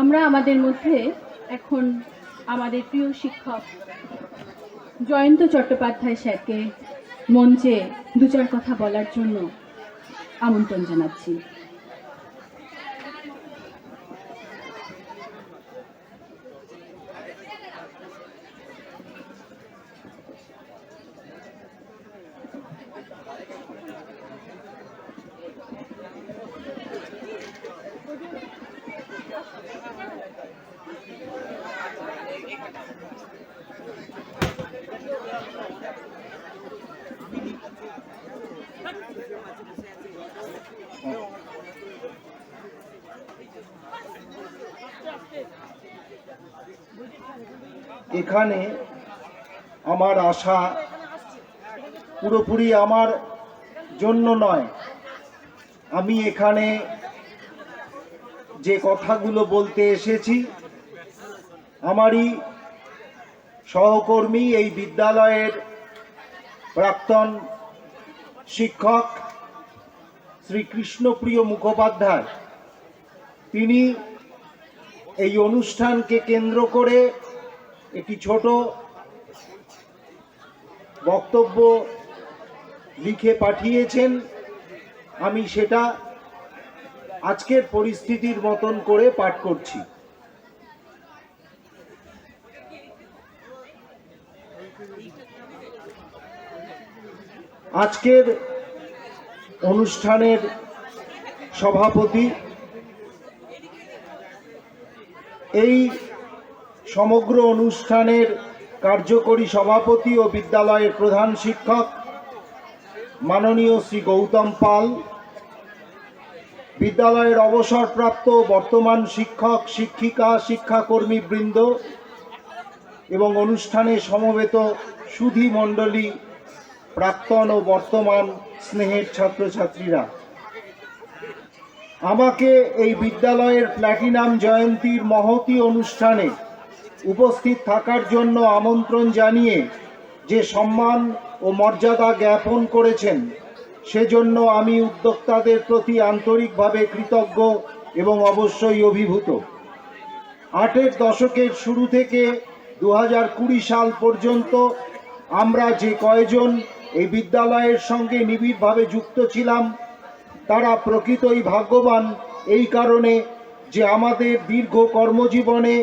আমরা আমাদের মধ্যে এখন আমাদের প্রিয় শিক্ষক জয়ন্ত চট্টোপাধ্যায় স্যারকে মঞ্চে দু চার কথা বলার জন্য আমন্ত্রণ জানাচ্ছি। এখানে আমার আশা পুরোপুরি আমার জন্য নয়। আমি এখানে যে কথাগুলো বলতে এসেছি, আমারই সহকর্মী এই বিদ্যালয়ের প্রাক্তন শিক্ষক শ্রী কৃষ্ণপ্রিয় মুখোপাধ্যায়। তিনি এই অনুষ্ঠানকে কেন্দ্র করে একটি ছোট বক্তব্য লিখে পাঠিয়েছেন। আমি সেটা আজকের পরিস্থিতির মতন করে পাঠ করছি। আজকের অনুষ্ঠানের সভাপতি এই সমগ্র অনুষ্ঠানের কার্যকরী সভাপতি ও বিদ্যালয়ের প্রধান শিক্ষক মাননীয় শ্রী গৌতম পাল, বিদ্যালয়ের অবসরপ্রাপ্ত বর্তমান শিক্ষক, শিক্ষিকা, শিক্ষাকর্মী বৃন্দ এবং অনুষ্ঠানে সমবেত সুধী মণ্ডলী, প্রাক্তন ও বর্তমান স্নেহের ছাত্রছাত্রীরা। আমাকে এই বিদ্যালয়ের প্ল্যাটিনাম জয়ন্তীর মহতি অনুষ্ঠানে উপস্থিত থাকার জন্য আমন্ত্রণ জানিয়ে যে সম্মান ও মর্যাদা জ্ঞাপন করেছেন, সেজন্য আমি উদ্যোক্তাদের প্রতি আন্তরিকভাবে কৃতজ্ঞ এবং অবশ্যই অভিভূত। আটের দশকের শুরু থেকে দু সাল পর্যন্ত আমরা যে কয়জন এই বিদ্যালয়ের সঙ্গে নিবিড়ভাবে যুক্ত ছিলাম, তারা প্রকৃতই ভাগ্যবান এই কারণে যে আমাদের দীর্ঘ কর্মজীবনে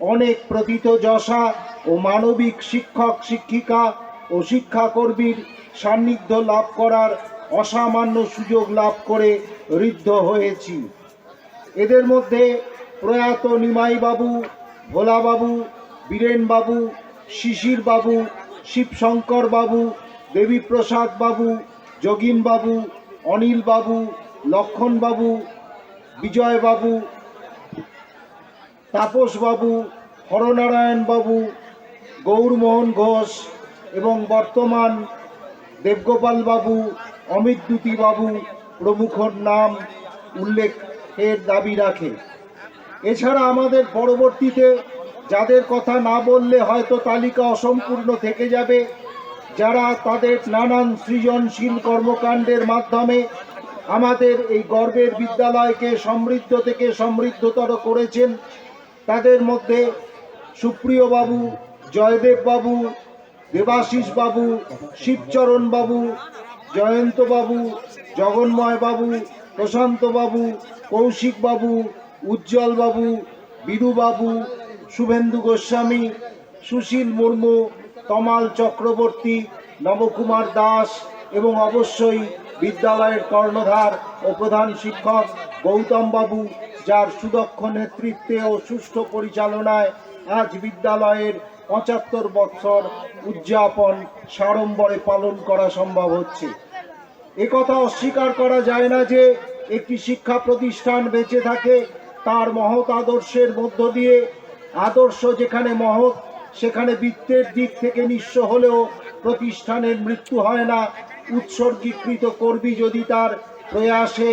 অনেক প্রতীত যশা ও মানবিক শিক্ষক, শিক্ষিকা ও শিক্ষাকর্মীর সান্নিধ্য লাভ করার অসামান্য সুযোগ লাভ করে ঋদ্ধ হয়েছি। এদের মধ্যে প্রয়াত নিমাইবাবু, ভোলাবাবু, বীরেনবাবু শিশির বাবু শিবশঙ্কর বাবু দেবীপ্রসাদ বাবু যোগিনবাবু, অনিলবাবু, লক্ষণবাবু, বিজয়বাবু তাপসবাবু হরনারায়ণবাবু গৌরমোহন ঘোষ এবং বর্তমান দেবগোপাল বাবু, অমিত দ্যুতি বাবু প্রমুখর নাম উল্লেখের দাবি রাখে। এছাড়া আমাদের পরবর্তীতে যাদের কথা না বললে হয়তো তালিকা অসম্পূর্ণ থেকে যাবে। যারা তাদের নানান সৃজনশীল কর্মকাণ্ডের মাধ্যমে আমাদের এই গর্বের বিদ্যালয়কে সমৃদ্ধ থেকে সমৃদ্ধতর করেছেন তাদের মধ্যে সুপ্রিয় বাবু, জয়দেব বাবু, দেবাশিস বাবু, শিবচরণ বাবু, জয়ন্ত বাবু, জগন্ময় বাবু, প্রশান্ত বাবু, কৌশিক বাবু, উজ্জ্বল বাবু বীরু বাবু, শুভেন্দু গোস্বামী, সুশীল মুর্মু, তমাল চক্রবর্তী, নবকুমার দাস এবং অবশ্যই বিদ্যালয়ের কর্ণধার ও প্রধান শিক্ষক গৌতম বাবু, যার সুদক্ষ নেতৃত্বে ও সুষ্ঠু পরিচালনায় আজ বিদ্যালয়ের পঁচাত্তর বৎসর উদযাপন সাড়ম্বরে পালন করা সম্ভব হচ্ছে। একথা অস্বীকার করা যায় না যে, একটি শিক্ষা প্রতিষ্ঠান বেঁচে থাকে, তার মহৎ আদর্শের মধ্য দিয়ে আদর্শ যেখানে মহৎ, সেখানে বৃত্তের দিক থেকে নিঃস্ব হলেও প্রতিষ্ঠানের মৃত্যু হয় না। উৎসর্গীকৃত কর্মী যদি তার প্রয়াসে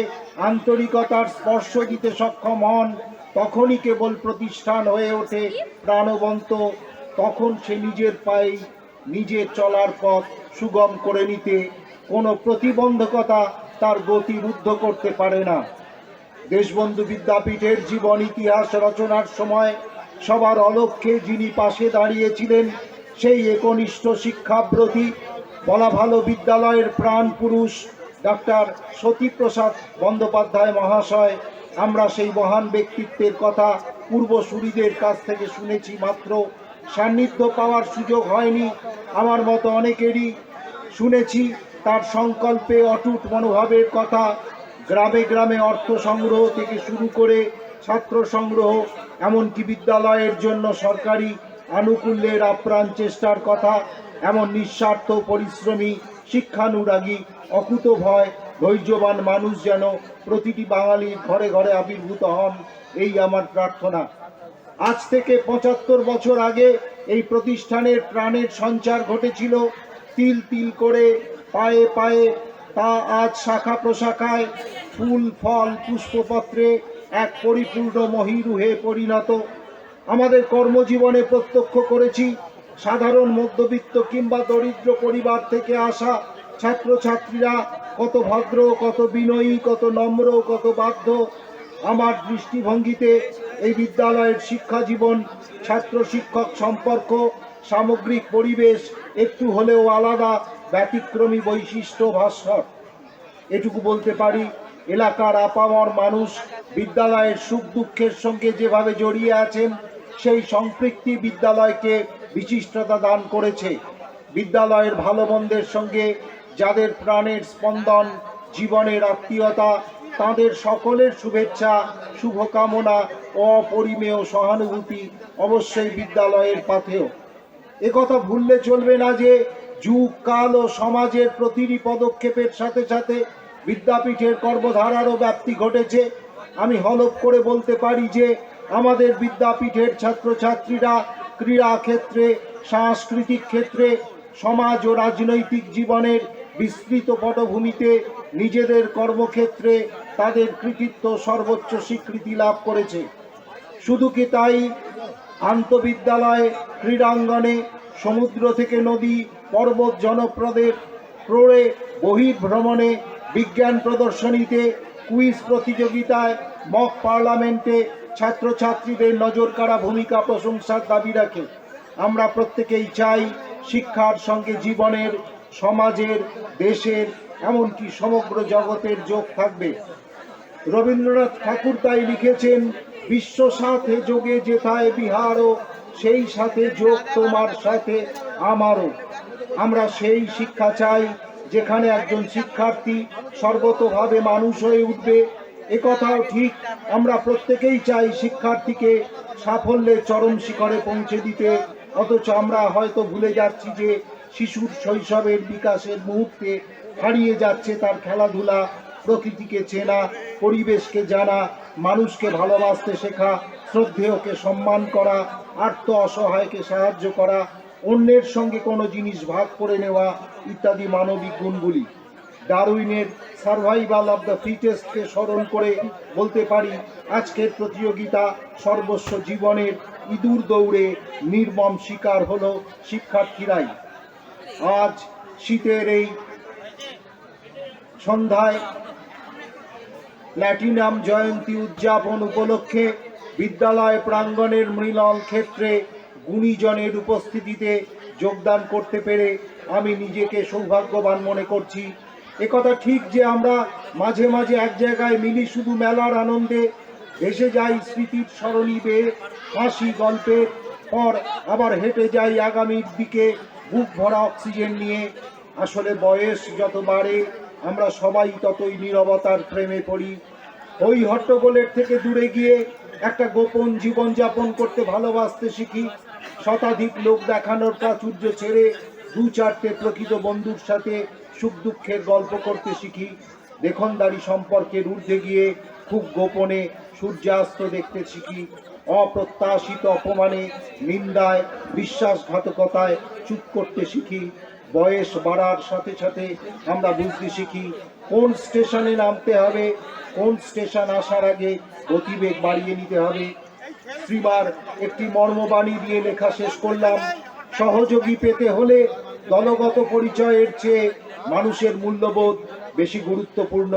আন্তরিকতার স্পর্শ দিতে সক্ষম হন, তখনই কেবল প্রতিষ্ঠান হয়ে ওঠে প্রাণবন্ত। তখন সে নিজের পায়ে নিজের চলার পথ সুগম করে নিতে কোনো প্রতিবন্ধকতা তার গতি রুদ্ধ করতে পারে না। দেশবন্ধু বিদ্যাপীঠের জীবন ইতিহাস রচনার সময় সবার অলক্ষ্যে যিনি পাশে দাঁড়িয়েছিলেন, সেই একনিষ্ঠ শিক্ষাব্রতী বলা ভালো বিদ্যালয়ের প্রাণ পুরুষ ডাক্তার সতীপ্রসাদ বন্দ্যোপাধ্যায় মহাশয়। আমরা সেই মহান ব্যক্তিত্বের কথা পূর্বসূরিদের কাছ থেকে শুনেছি মাত্র। সান্নিধ্য পাওয়ার সুযোগ হয়নি আমার মতো অনেকেরই। শুনেছি তার সংকল্পে অটুট মনোভাবের কথা। গ্রামে গ্রামে অর্থ সংগ্রহ থেকে শুরু করে ছাত্র সংগ্রহ, এমনকি বিদ্যালয়ের জন্য সরকারি আনুকূল্যের আপ্রাণ চেষ্টার কথা এমন নিঃস্বার্থ পরিশ্রমী, শিক্ষানুরাগী, অকুত ভয়, ধৈর্যবান মানুষ যেন প্রতিটি বাঙালির ঘরে ঘরে আবির্ভূত হন, এই আমার প্রার্থনা। আজ থেকে পঁচাত্তর বছর আগে এই প্রতিষ্ঠানের প্রাণের সঞ্চার ঘটেছিল, তিল তিল করে, পায়ে পায়ে, তা আজ শাখা প্রশাখায়, ফুল, ফল, পুষ্পপত্রে এক পরিপূর্ণ মহিরুহে পরিণত। আমাদের কর্মজীবনে প্রত্যক্ষ করেছি সাধারণ মধ্যবিত্ত কিংবা দরিদ্র পরিবার থেকে আসা ছাত্রছাত্রীরা কত ভদ্র, কত বিনয়ী, কত নম্র, কত বাধ্য। আমার দৃষ্টিভঙ্গিতে এই বিদ্যালয়ের শিক্ষা জীবন, ছাত্র শিক্ষক সম্পর্ক, সামগ্রিক পরিবেশ একটু হলেও আলাদা, ব্যতিক্রমী বৈশিষ্ট্য, ভাস্কর। এটুকু বলতে পারি, এলাকার আপামর মানুষ বিদ্যালয়ের সুখ দুঃখের সঙ্গে যেভাবে জড়িয়ে আছেন, সেই সম্পৃক্তি বিদ্যালয়কে বিশিষ্টতা দান করেছে। বিদ্যালয়ের ভালো মন্দের সঙ্গে যাদের প্রাণের স্পন্দন, জীবনের আত্মীয়তা, তাদের সকলের শুভেচ্ছা, শুভকামনা অপরিমেয় সহানুভূতি অবশ্যই বিদ্যালয়ের পাথেও একথা ভুললে চলবে না যে, যুগ, কাল ও সমাজের প্রতিটি পদক্ষেপের সাথে সাথে বিদ্যাপীঠের কর্মধারারও ব্যাপ্তি ঘটেছে। আমি হলপ করে বলতে পারি যে, আমাদের বিদ্যাপীঠের ছাত্রছাত্রীরা ক্রীড়া ক্ষেত্রে, সাংস্কৃতিক ক্ষেত্রে, সমাজ ও রাজনৈতিক জীবনের বিস্তৃত পটভূমিতে নিজেদের কর্মক্ষেত্রে তাদের কৃতিত্ব সর্বোচ্চ স্বীকৃতি লাভ করেছে। শুধু কি তাই? আন্তবিদ্যালয়, ক্রীড়াঙ্গনে, সমুদ্র থেকে নদী, পর্বত জনপ্রদের প্রড়ে বহির্ভ্রমণে, বিজ্ঞান প্রদর্শনীতে, কুইজ প্রতিযোগিতায়, মক পার্লামেন্টে ছাত্রছাত্রীদের নজর কাড়া ভূমিকা প্রশংসার দাবি রাখে। আমরা প্রত্যেকেই চাই শিক্ষার সঙ্গে জীবনের, সমাজের, দেশের, এমনকি সমগ্র জগতের যোগ থাকবে। রবীন্দ্রনাথ ঠাকুর তাই লিখেছেন, বিশ্ব সাথে যোগে যেথায় বিহারও, সেই সাথে যোগ তোমার সাথে আমারও। আমরা সেই শিক্ষা চাই, যেখানে একজন শিক্ষার্থী সর্বতভাবে মানুষ হয়ে উঠবে একথাও ঠিক। আমরা প্রত্যেকেই চাই শিক্ষার্থীকে সাফল্যের চরম শিখরে পৌঁছে দিতে। অথচ আমরা হয়তো ভুলে যাচ্ছি যে শিশুর শৈশবের বিকাশের মুহূর্তে হারিয়ে যাচ্ছে তার খেলাধুলা, প্রকৃতিকে চেনা, পরিবেশকে জানা, মানুষকে ভালোবাসতে শেখা, শ্রদ্ধেয়কে সম্মান করা আর্ত অসহায়কে সাহায্য করা, অন্যের সঙ্গে কোনো জিনিস ভাগ করে নেওয়া ইত্যাদি মানবিক গুণগুলি। ডারউইনের সার্ভাইভাল অব দ্য ফিটেস্টকে স্মরণ করে বলতে পারি, আজকের প্রতিযোগিতা সর্বস্ব জীবনের ইঁদুর দৌড়ে নির্মম শিকার হলো শিক্ষার্থীরাই। আজ শীতের এই সন্ধ্যায় প্ল্যাটিনাম জয়ন্তী উদযাপন উপলক্ষে বিদ্যালয় প্রাঙ্গণের মৃণাল ক্ষেত্রে গুণীজনের উপস্থিতিতে যোগদান করতে পেরে আমি নিজেকে সৌভাগ্যবান মনে করছি। একথা ঠিক যে আমরা মাঝে মাঝে এক জায়গায় মিলি শুধু মেলার আনন্দে ভেসে যাই স্মৃতির সরণি বেয়ে, হাসি গল্পের পর আবার হেঁটে যাই আগামীর দিকে, বুক ভরা অক্সিজেন নিয়ে। আসলে বয়স যত বাড়ে, আমরা সবাই ততই নীরবতার প্রেমে পড়ি। ওই হট্টগোলের থেকে দূরে গিয়ে একটা গোপন জীবনযাপন করতে ভালোবাসতে শিখি। শতাধিক লোক দেখানোর প্রাচুর্য ছেড়ে দু চারটে প্রকৃত বন্ধুর সাথে সুখ দুঃখের গল্প করতে শিখি। দেখনদারি সম্পর্কের ঊর্ধ্বে গিয়ে খুব গোপনে সূর্যাস্ত দেখতে শিখি। অপ্রত্যাশিত অপমানে, নিন্দায়, বিশ্বাসঘাতকতায় চুপ করতে শিখি। বয়স বাড়ার সাথে সাথে আমরা বুঝতে শিখি, কোন স্টেশনে নামতে হবে, কোন স্টেশন আসার আগে গতিবেগ বাড়িয়ে নিতে হবে। শ্রীমার একটি মর্মবাণী দিয়ে লেখা শেষ করলাম, সহযোগী পেতে হলে দলগত পরিচয়ের চেয়ে মানুষের মূল্যবোধ বেশি গুরুত্বপূর্ণ।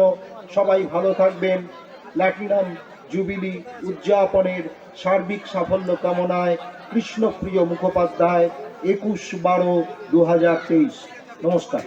সবাই ভালো থাকবেন। প্ল্যাটিনাম জুবিলি উদযাপনের সার্বিক সাফল্য কামনায় কৃষ্ণপ্রিয় মুখোপাধ্যায় একুশ বারো দু নমস্কার।